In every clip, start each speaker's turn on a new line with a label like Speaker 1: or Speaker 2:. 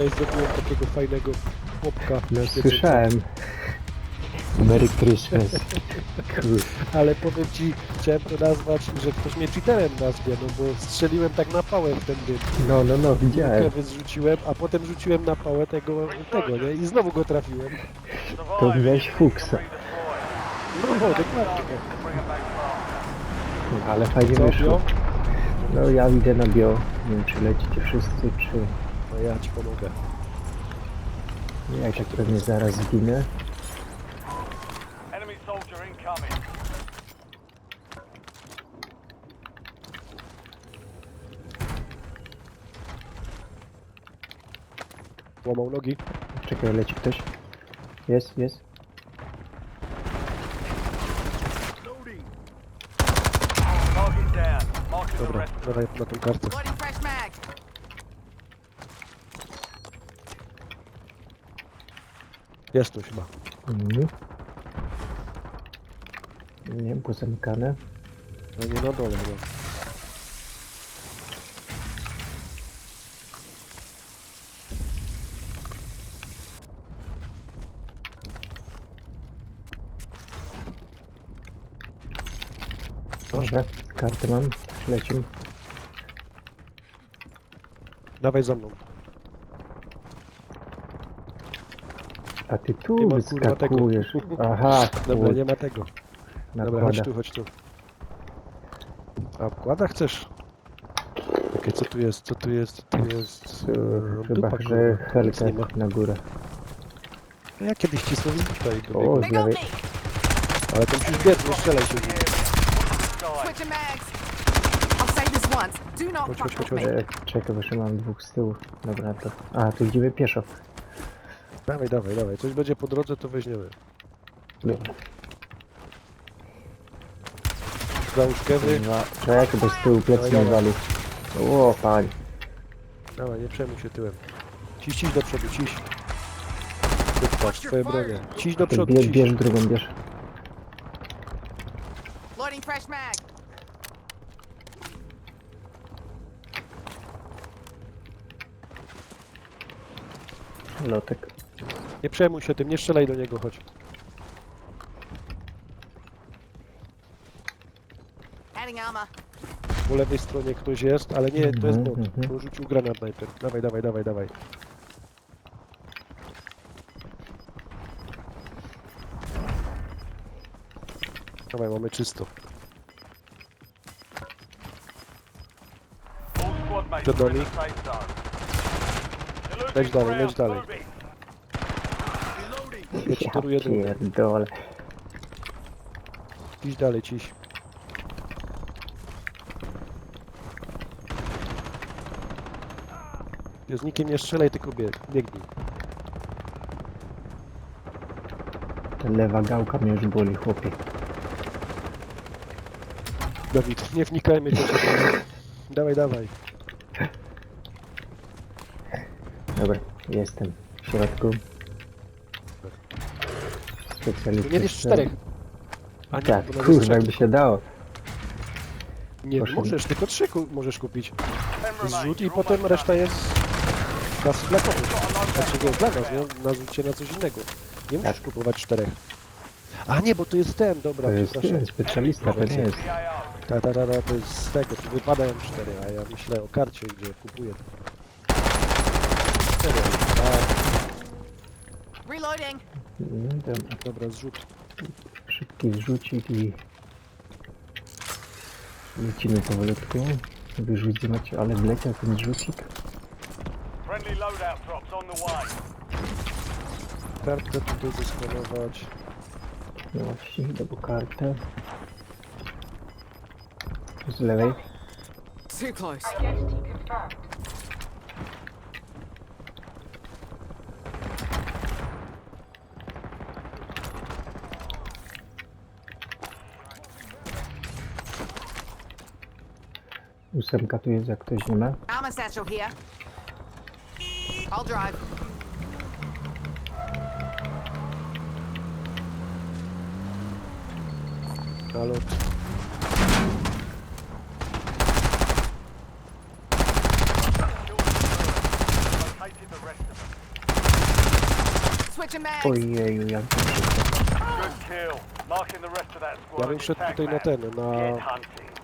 Speaker 1: Tutaj zrobiłem takiego fajnego chłopka.
Speaker 2: No słyszałem. Merry Christmas.
Speaker 1: Ale powiem ci, chciałem to nazwać, że ktoś mnie cheaterem nazwie, no bo strzeliłem tak na pałę w ten dym.
Speaker 2: No, no, no, widziałem.
Speaker 1: Kewy zrzuciłem, a potem rzuciłem na pałę tego, tego, nie? I znowu go trafiłem.
Speaker 2: To miałeś fuksa.
Speaker 1: No, no dokładnie.
Speaker 2: Ale fajnie
Speaker 1: Co,
Speaker 2: wyszło.
Speaker 1: bio?
Speaker 2: No ja idę na bio. Nie wiem czy lecicie wszyscy, czy...
Speaker 1: Ja ci pomogę.
Speaker 2: Nie, ja tak pewnie zaraz zginę.
Speaker 3: Enemy soldier incoming.
Speaker 1: Łamał nogi.
Speaker 2: Czekaj, leci ktoś. Jest, jest.
Speaker 3: Target down. Marking the
Speaker 1: Dobra,
Speaker 3: rest.
Speaker 1: dawaj na tą kartę. Jest tu chyba.
Speaker 2: Mhm. Nie wiem, pozamykane.
Speaker 1: No nie na dole, no.
Speaker 2: Dobra, kartę mam. Lecimy.
Speaker 1: Dawaj za mną.
Speaker 2: A ty
Speaker 1: Nie
Speaker 2: tu
Speaker 1: ma, kurwa, tego.
Speaker 2: wyskakujesz. Aha,
Speaker 1: Dobra, nie ma tego. Dobra, chodź tu, chodź tu. A obkłada chcesz? Okej, co tu jest, co tu jest, co tu jest? Eee,
Speaker 2: Chyba,
Speaker 1: dupa,
Speaker 2: że
Speaker 1: kurwa, nic nie ma.
Speaker 2: na górę.
Speaker 1: No Ja kiedyś cisnąłem tutaj do
Speaker 2: O, z
Speaker 4: They got
Speaker 2: lewej.
Speaker 4: me.
Speaker 1: ale to musisz biec, nie strzelaj się. w nim.
Speaker 3: Side.
Speaker 4: Switching mags. I'll say this once. Do not
Speaker 1: Chodź,
Speaker 4: fuck
Speaker 1: chodź,
Speaker 4: with
Speaker 1: chodź,
Speaker 4: me.
Speaker 2: E, czekaj, bo jeszcze mam dwóch z tyłu. Dobra, to... A, tu idziemy pieszo.
Speaker 1: Dawaj, dawaj, dawaj, coś będzie po drodze, to weźmiemy.
Speaker 2: Dobra.
Speaker 1: Załóż kewy.
Speaker 2: Czekaj, bo z tyłu plecy
Speaker 1: Dawaj,
Speaker 2: wali. O, pali.
Speaker 1: dawaj, nie przejmuj się tyłem. Ciś, ciś do przodu, ciś. Patrz, twoje bronie. Ciś do
Speaker 2: Ty
Speaker 1: przodu,
Speaker 2: bierz,
Speaker 1: ciś.
Speaker 2: bierz drugą, bierz.
Speaker 4: Loading fresh mag.
Speaker 2: Lotek.
Speaker 1: Nie przejmuj się tym, nie strzelaj do niego, chodź.
Speaker 4: Adding armor.
Speaker 1: Po lewej stronie ktoś jest, ale nie, to jest
Speaker 2: Mhm,
Speaker 1: bot.
Speaker 2: mhm.
Speaker 1: To rzucił granat najpierw. Dawaj, dawaj, dawaj, dawaj. Dawaj, mamy czysto. Przed nami. Leć dalej, leć dalej. Ja ci toruję drugą.
Speaker 2: pierdolę.
Speaker 1: Ciś dalej, ciś. Ja z nikim nie strzelaj, tylko bieg, biegnij.
Speaker 2: Ta lewa gałka mnie już boli, chłopie.
Speaker 1: Dawid, nie wnikajmy do siebie. Dawaj, dawaj.
Speaker 2: Dobra, jestem w środku.
Speaker 1: Nie wiesz czterech. A nie,
Speaker 2: Tak,
Speaker 1: bo na
Speaker 2: kurwa,
Speaker 1: trzech
Speaker 2: jakby się dało.
Speaker 1: Nie
Speaker 2: Proszę.
Speaker 1: możesz, tylko trzy ku- możesz kupić. Zrzut i potem reszta jest dla kogoś. Znaczy nie dla nas, nie? Na rzucie na coś innego. Nie musisz
Speaker 2: Tak.
Speaker 1: kupować czterech. A nie, bo to jest ten, dobra,
Speaker 2: To jest
Speaker 1: przepraszam.
Speaker 2: nie, specjalista, to nie jest.
Speaker 1: Ta, ta, ta, ta, to jest z tego, tu wypadają cztery, a ja myślę o karcie, gdzie kupuję. Cztery, tak,
Speaker 4: Reloading.
Speaker 2: No, dobra,
Speaker 1: dobra, zrzut.
Speaker 2: szybki zrzucik i... Lecimy powolutku. Wyrzuć macie, ale wleciał ten zrzucik.
Speaker 3: Friendly loadout drops on the way.
Speaker 1: Kartę tutaj zeskanować.
Speaker 2: No właśnie, idę po kartę. Z lewej.
Speaker 4: Too close.
Speaker 2: Ósemka tu jest, jak ktoś nie ma.
Speaker 4: Satchel here. I'll drive.
Speaker 1: Nalot.
Speaker 3: Located the rest of
Speaker 4: Switching mags.
Speaker 2: Ojeju, jak to szybko.
Speaker 3: Good kill. Marking the rest of that squad
Speaker 1: Ja tutaj na ten,
Speaker 3: Get
Speaker 1: na...
Speaker 3: hunting.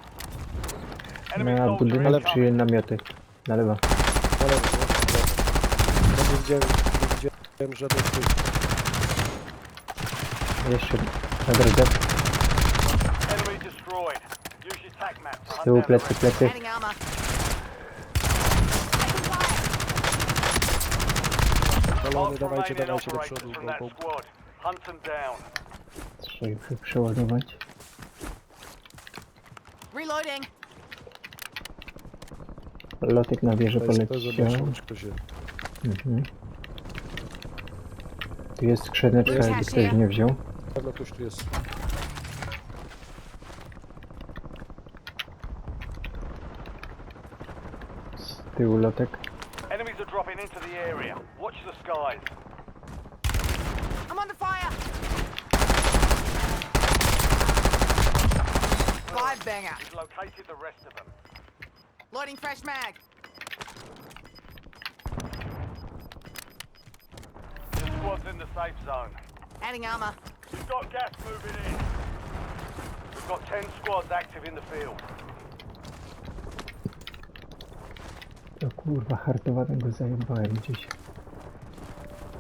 Speaker 2: Na budynek czy namioty? Na lewo.
Speaker 1: na lewo, no. Ja nie widziałem, nie widziałem żadnych tych...
Speaker 2: Jeszcze na drodze. Z tyłu plecy, plecy.
Speaker 4: Adding armor.
Speaker 1: Balony, dawajcie, dawajcie do przodu, bo, bo.
Speaker 2: Trzeba ich przeładować.
Speaker 4: Reloading.
Speaker 2: Lotek na wieżę poleciał. Mhm. Tu jest skrzyneczka,
Speaker 4: Jest
Speaker 2: jakby ktoś nie wziął.
Speaker 1: Ktoś tu jest.
Speaker 2: Z tyłu lotek.
Speaker 3: Enemies are dropping into the area. Watch the skies.
Speaker 4: I'm under fire. Five banger.
Speaker 3: We've located the rest of them.
Speaker 4: Loading fresh mag.
Speaker 3: The squad's in the safe zone.
Speaker 4: Adding armor.
Speaker 3: We've got gas moving in. We've got 10 squads active in the field.
Speaker 2: O kurwa, hartowanego zajebałem gdzieś.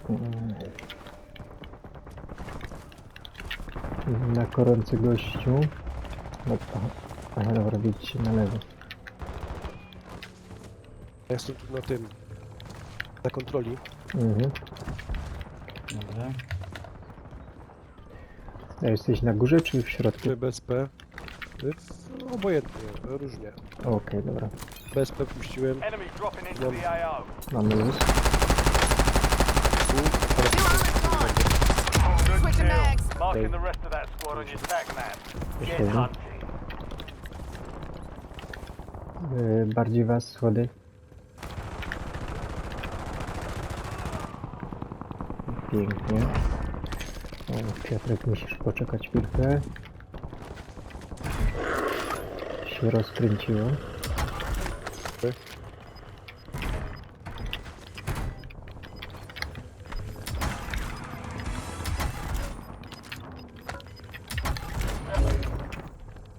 Speaker 2: Mm. Na gorący gościu. No, aha, aha, dobra, widzicie na lewo.
Speaker 1: Ja jestem tu na tym... Na kontroli.
Speaker 2: Mhm.
Speaker 5: Dobra.
Speaker 2: A jesteś na górze czy w środku?
Speaker 1: Czy BSP? Y, Obojętnie, różnie.
Speaker 2: Okej, dobra.
Speaker 1: BSP puściłem.
Speaker 3: Enemies dropping into
Speaker 1: Yep.
Speaker 3: the AO.
Speaker 2: Mamy luz.
Speaker 1: Tu, ale
Speaker 4: New armor's on.
Speaker 3: Good
Speaker 4: Switching
Speaker 3: kill.
Speaker 4: mags.
Speaker 3: Marking
Speaker 2: Okay.
Speaker 3: the rest of that squad on your tag map. Get
Speaker 2: Jeszcze jeden.
Speaker 3: hunting.
Speaker 2: Yy, bardziej was schody. Pięknie. O, Piotrek, musisz poczekać chwilkę. Się rozkręciło.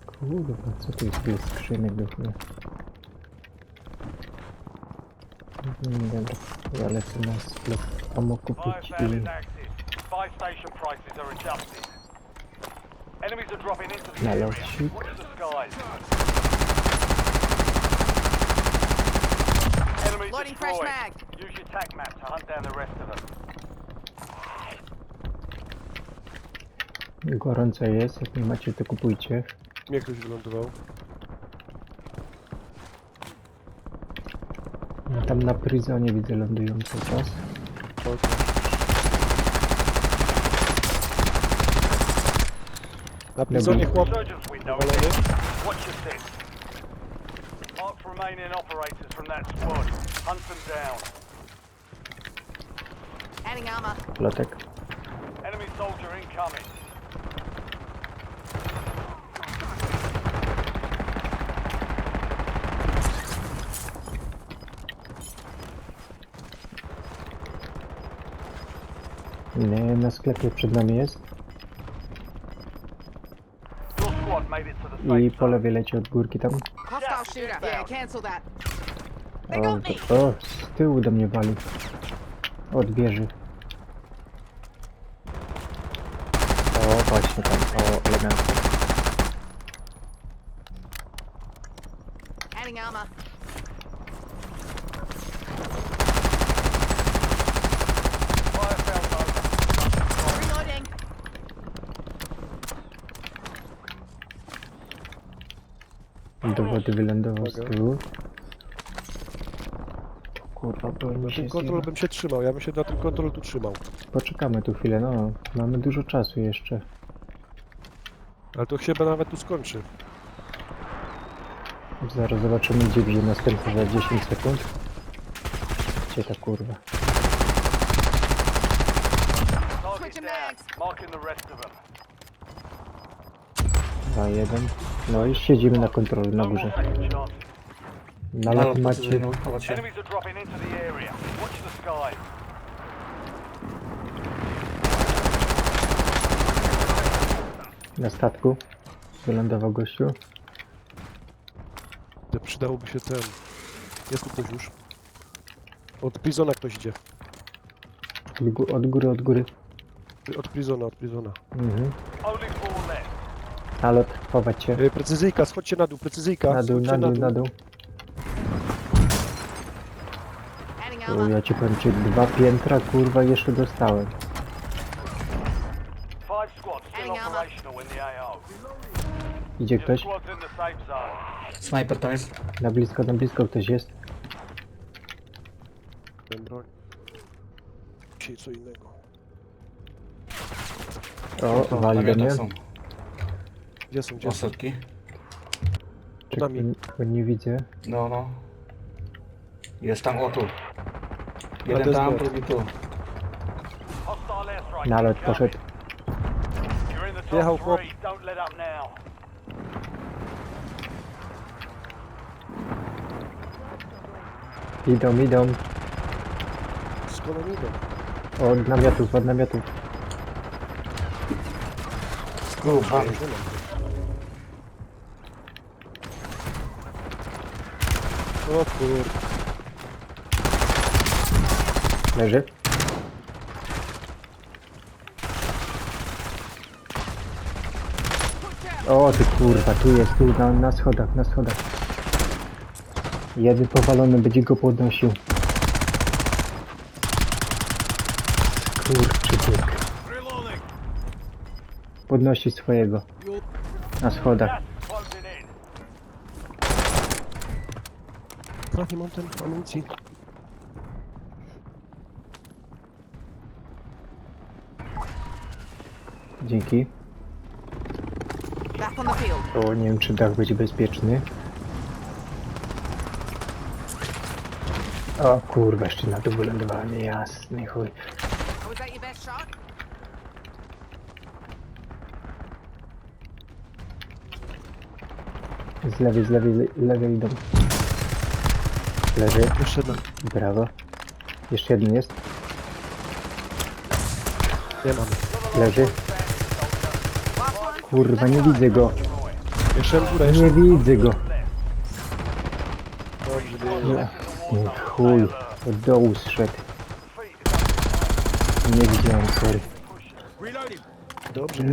Speaker 2: Kurwa, co to jest? Tu jest skrzynek do. Dobra, ja lecę na sklep. Amo kupić
Speaker 3: Fire
Speaker 2: i...
Speaker 3: is active. Buy station prices are adjusted. Enemies are dropping into the area.
Speaker 2: losik.
Speaker 3: Watch the skies. Enemy
Speaker 4: Loading fresh mag.
Speaker 3: Use your tag map to hunt down the rest of them.
Speaker 2: Gorąco jest, jak nie macie to kupujcie.
Speaker 1: mnie ktoś wylądował.
Speaker 2: Tam na pryzonie widzę lądują cały czas.
Speaker 1: Na prizonie chłop.
Speaker 3: Surgeon's window is
Speaker 1: Powalony.
Speaker 3: in. Watch your six. Mark for remaining operators from that squad. Hunt them down.
Speaker 4: Adding armor.
Speaker 2: Lotek.
Speaker 3: Enemy soldier incoming.
Speaker 2: Nie, na sklepie przed nami jest. I po lewej leci od górki tam.
Speaker 4: Hostile shooter. Yeah, cancel that. They
Speaker 2: O,
Speaker 4: got me.
Speaker 2: to, o, z tyłu do mnie wali. Odbierze. O, właśnie tam, o, elegancko.
Speaker 4: Adding armor.
Speaker 3: Fire sales over.
Speaker 4: Reloading.
Speaker 2: Do wody wylądował z tyłu. Kurwa, mi się
Speaker 1: tym kontrol
Speaker 2: zjeba.
Speaker 1: bym się trzymał, ja bym się na tym kontrol tu trzymał.
Speaker 2: Poczekamy tu chwilę, no. Mamy dużo czasu jeszcze.
Speaker 1: Ale to chyba nawet tu skończy.
Speaker 2: Zaraz zobaczymy, gdzie będzie następny za 10 sekund. Gdzie ta kurwa?
Speaker 3: Target down.
Speaker 4: mags.
Speaker 3: Marking the rest of them.
Speaker 2: 2, 1. No i siedzimy na kontroli na górze. Na lot macie. Na statku. Wylądował gościu.
Speaker 1: Przydałoby się ten. Jest tu ktoś już. Od Prizona ktoś idzie.
Speaker 2: Od gó- Od góry, od góry.
Speaker 1: Od Prizona, od Prizona.
Speaker 2: Mhm. Nalot, chować się.
Speaker 1: E, precyzyjka, schodźcie na dół, precyzyjka.
Speaker 2: Na dół,
Speaker 1: schodźcie
Speaker 2: na dół, na dół.
Speaker 4: Adding
Speaker 2: O, ja ci powiem, ci dwa piętra, kurwa, jeszcze dostałem.
Speaker 3: Five squads still
Speaker 4: Hang on.
Speaker 3: operational in the AO.
Speaker 2: Idzie
Speaker 3: Your
Speaker 2: ktoś?
Speaker 3: squad's in the safe zone.
Speaker 5: Snajper tam jest.
Speaker 2: Na blisko, na blisko ktoś jest.
Speaker 1: Ten broń. Dzisiaj co innego.
Speaker 2: O, wali do mnie.
Speaker 5: Są.
Speaker 1: Gdzie są, gdzie są?
Speaker 5: Osetki.
Speaker 1: Pod nami.
Speaker 2: Czekaj, bo nie widzę.
Speaker 5: No, no. Jest tam, o tu.
Speaker 1: to
Speaker 5: Jeden
Speaker 1: jest
Speaker 5: tam,
Speaker 1: bot.
Speaker 5: drugi tu.
Speaker 3: Hostile airstrike.
Speaker 2: Nalot poszedł.
Speaker 3: You're in the
Speaker 1: Wjechał
Speaker 3: top
Speaker 1: chłop.
Speaker 3: three. Don't let up now.
Speaker 2: Idą, idą.
Speaker 1: Skąd oni idą?
Speaker 2: Od namiotów, od namiotów.
Speaker 5: Kurwa.
Speaker 1: Nie mam. O kur...
Speaker 2: Leży. O ty kurwa, tu jest, tu na, na schodach, na schodach. Jeden powalony będzie go podnosił. Kurczyk. Podnosi swojego. Na schodach.
Speaker 3: Gas is closing in.
Speaker 1: No nie mam ten amunicji.
Speaker 2: Dzięki.
Speaker 4: Back on the field.
Speaker 2: O, nie wiem czy dach będzie bezpieczny. O kurwa, jeszcze na dół wylądowanie, jasny chuj.
Speaker 4: Was that your best shot?
Speaker 2: Z lewej, z lewej, z lewej idą. Leży,
Speaker 1: Jeszcze jedna.
Speaker 2: brawo. Jeszcze jeden jest,
Speaker 1: Nie mamy.
Speaker 2: leży. Kurwa, nie widzę go.
Speaker 1: Jeszcze w górę, jeszcze.
Speaker 2: Nie widzę go.
Speaker 1: Dobrze, nie.
Speaker 2: Chuj, od dołu zszedł. Nie widziałem, sorry.
Speaker 1: Dobrze.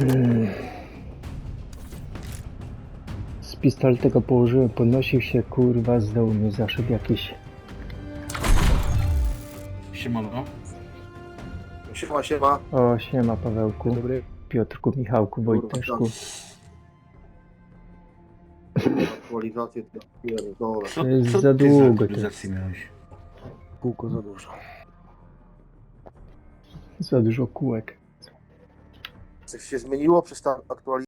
Speaker 2: Z pistoletego położyłem, podnosił się, kurwa, z dołu mi zaszedł jakiś...
Speaker 5: Siemano.
Speaker 6: Siema, siema.
Speaker 2: O, siema Pawełku,
Speaker 1: Dobry.
Speaker 2: Piotrku, Michałku, Wojteszku.
Speaker 6: Aktualizację to pierdolę.
Speaker 5: Co,
Speaker 2: To jest
Speaker 5: co
Speaker 2: za
Speaker 5: ty
Speaker 2: długo,
Speaker 5: za
Speaker 2: to
Speaker 5: aktualizację miałeś?
Speaker 1: Kółko za dużo.
Speaker 2: Za dużo kółek.
Speaker 6: Coś się zmieniło przez ta aktualizację?